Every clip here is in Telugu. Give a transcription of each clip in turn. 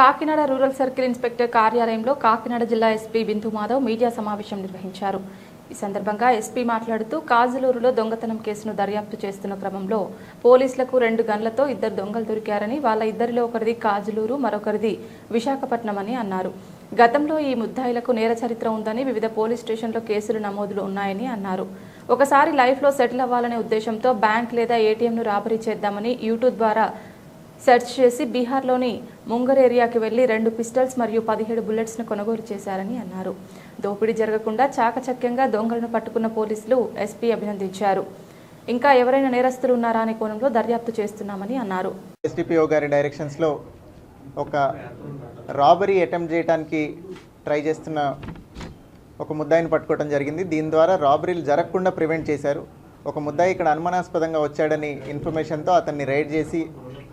కాకినాడ రూరల్ సర్కిల్ ఇన్స్పెక్టర్ కార్యాలయంలో కాకినాడ జిల్లా ఎస్పీ బిందు మాధవ్ మీడియా సమావేశం నిర్వహించారు. ఈ సందర్భంగా ఎస్పీ మాట్లాడుతూ కాజులూరులో దొంగతనం కేసును దర్యాప్తు చేస్తున్న క్రమంలో పోలీసులకు రెండు గన్లతో ఇద్దరు దొంగలు దొరికారని వాళ్ళ ఇద్దరిలో ఒకరిది కాజులూరు మరొకరిది విశాఖపట్నం అని అన్నారు. గతంలో ఈ ముద్దాయిలకు నేర చరిత్ర ఉందని వివిధ పోలీస్ స్టేషన్లో కేసులు నమోదులు ఉన్నాయని అన్నారు. ఒకసారి లైఫ్లో సెటిల్ అవ్వాలనే ఉద్దేశంతో బ్యాంక్ లేదా ఏటీఎంను రాబరీ చేద్దామని యూట్యూబ్ ద్వారా సెర్చ్ చేసి బీహార్లోని ముంగర్ ఏరియాకి వెళ్ళి రెండు పిస్టల్స్ మరియు పదిహేడు బుల్లెట్స్ను కొనుగోలు చేశారని అన్నారు. దోపిడీ జరగకుండా చాకచక్యంగా దొంగలను పట్టుకున్న పోలీసులు ఎస్పీ అభినందించారు. ఇంకా ఎవరైనా నేరస్తులు ఉన్నారా అనే కోణంలో దర్యాప్తు చేస్తున్నామని అన్నారు. ఎస్డిపిఓ గారి డైరెక్షన్స్లో ఒక రాబరీ అటెంప్ట్ చేయడానికి ట్రై చేస్తున్న ఒక ముద్దాయిని పట్టుకోవడం జరిగింది. దీని ద్వారా రాబరీలు జరగకుండా ప్రివెంట్ చేశారు. ఒక ముద్దాయి ఇక్కడ అనుమానాస్పదంగా వచ్చాడని ఇన్ఫర్మేషన్తో అతన్ని రైడ్ చేసి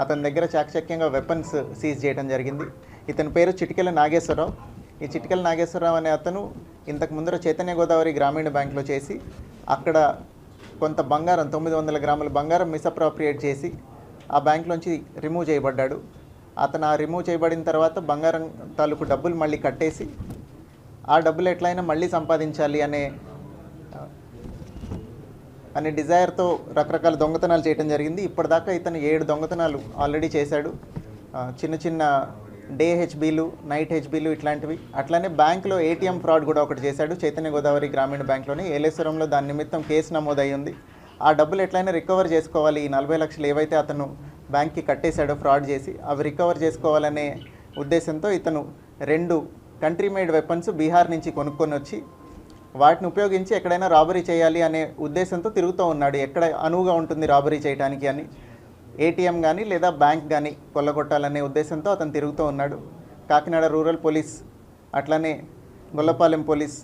అతని దగ్గర చాకచక్యంగా వెపన్స్ సీజ్ చేయడం జరిగింది. ఇతని పేరు చిటికెల నాగేశ్వరరావు. ఈ చిటికెల నాగేశ్వరరావు అనే అతను ఇంతకు ముందర చైతన్య గోదావరి గ్రామీణ బ్యాంక్లో చేసి అక్కడ కొంత బంగారం తొమ్మిది వందల గ్రాముల బంగారం మిస్అప్రాప్రియేట్ చేసి ఆ బ్యాంక్లోంచి రిమూవ్ చేయబడ్డాడు. అతను ఆ రిమూవ్ చేయబడిన తర్వాత బంగారం తాలూకు డబ్బులు మళ్ళీ కట్టేసి ఆ డబ్బులు ఎట్లయినా మళ్ళీ సంపాదించాలి అనే అనే డిజైర్తో రకరకాల దొంగతనాలు చేయడం జరిగింది. ఇప్పటిదాకా ఇతను ఏడు దొంగతనాలు ఆల్రెడీ చేశాడు. చిన్న చిన్న డే హెచ్బీలు నైట్ హెచ్బీలు ఇట్లాంటివి. అట్లానే బ్యాంకులో ఏటీఎం ఫ్రాడ్ కూడా ఒకటి చేశాడు. చైతన్య గోదావరి గ్రామీణ బ్యాంక్లోని ఏలేశ్వరంలో దాని నిమిత్తం కేసు నమోదయ్యి ఉంది ఆ డబ్బులు ఎట్లయినా రికవర్ చేసుకోవాలి. ఈ నలభై లక్షలు ఏవైతే అతను బ్యాంక్కి కట్టేశాడో ఫ్రాడ్ చేసి అవి రికవర్ చేసుకోవాలనే ఉద్దేశంతో ఇతను రెండు కంట్రీ మేడ్ వెపన్స్ బీహార్ నుంచి కొనుక్కొని వచ్చి వాటిని ఉపయోగించి ఎక్కడైనా రాబరీ చేయాలి అనే ఉద్దేశంతో తిరుగుతూ ఉన్నాడు. ఎక్కడ అనువుగా ఉంటుంది రాబరీ చేయడానికి అని? ఏటీఎం కానీ లేదా బ్యాంక్ కానీ కొల్లగొట్టాలనే ఉద్దేశంతో అతను తిరుగుతూ ఉన్నాడు. కాకినాడ రూరల్ పోలీస్ అట్లానే గొల్లపాలెం పోలీస్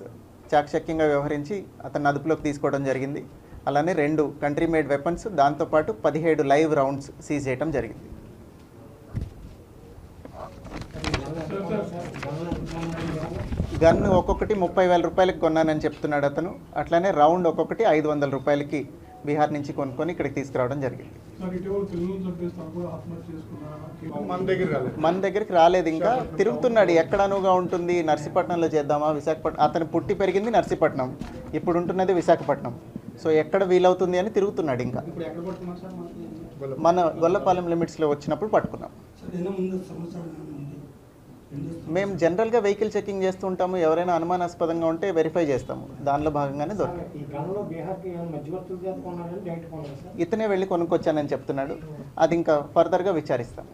చాకచక్యంగా వ్యవహరించి అతన్ని అదుపులోకి తీసుకోవడం జరిగింది. అలానే రెండు కంట్రీ మేడ్ వెపన్స్ దాంతోపాటు పదిహేడు లైవ్ రౌండ్స్ సీజ్ చేయడం జరిగింది. గన్ ఒక్కొక్కటి ముప్పై వేల రూపాయలకి కొన్నానని చెప్తున్నాడు అతను. అట్లానే రౌండ్ ఒక్కొక్కటి ఐదు వందల రూపాయలకి బీహార్ నుంచి కొనుక్కొని ఇక్కడికి తీసుకురావడం జరిగింది. మన దగ్గర రాలేదు. మన దగ్గరికి రాలేదు ఇంకా. తిరుగుతున్నాడు. ఎక్కడ అనువుగా ఉంటుంది? నర్సీపట్నంలో చేద్దామా? విశాఖపట్నం అతను పుట్టి పెరిగింది నర్సీపట్నం. ఇప్పుడు ఉంటున్నది విశాఖపట్నం. సో ఎక్కడ వీలవుతుంది అని తిరుగుతున్నాడు ఇంకా. ఇప్పుడు ఎక్కడ పడుతున్నారు సార్? మనకి మన గొల్లపాలెం లిమిట్స్లో వచ్చినప్పుడు పట్టుకున్నాం. మేము జనరల్గా వెహికల్ చెకింగ్ చేస్తూ ఉంటాము. ఎవరైనా అనుమానాస్పదంగా ఉంటే వెరిఫై చేస్తాము. దానిలో భాగంగానే దొరికింది ఇతనే వెళ్ళి కొనుక్కొచ్చానని చెప్తున్నాడు. అది ఇంకా ఫర్దర్గా విచారిస్తాం